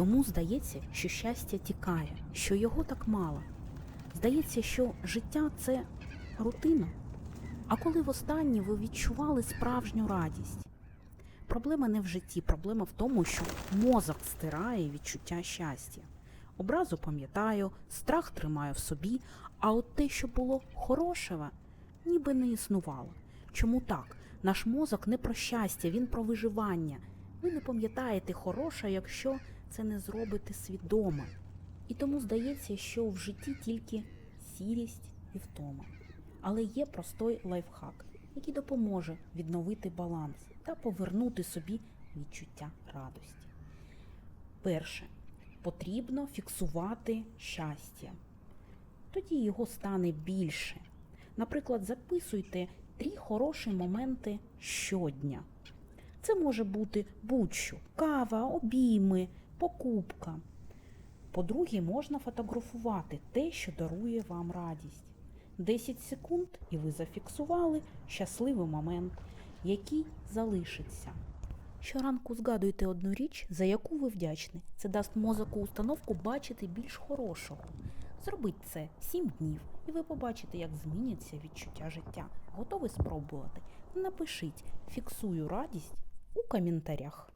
Чому здається, що щастя тікає, що його так мало? Здається, що життя це рутина. А коли востаннє ви відчували справжню радість? Проблема не в житті, проблема в тому, що мозок стирає відчуття щастя. Образу пам'ятаю, страх тримаю в собі, а от те, що було хорошого, ніби не існувало. Чому так? Наш мозок не про щастя, він про виживання. Ви не пам'ятаєте хороше, якщо це не зробите свідомо. І тому здається, що в житті тільки сірість і втома. Але є простой лайфхак, який допоможе відновити баланс та повернути собі відчуття радості. Перше, потрібно фіксувати щастя. Тоді його стане більше. Наприклад, записуйте три хороші моменти щодня. Це може бути будь-що кава, обійми, покупка. По-друге, можна фотографувати те, що дарує вам радість. 10 секунд, і ви зафіксували щасливий момент, який залишиться. Щоранку згадуйте одну річ, за яку ви вдячні. Це дасть мозоку установку бачити більш хорошого. Зробіть це 7 днів, і ви побачите, як зміняться відчуття життя. Готові спробувати? Напишіть фіксую радість у коментарях.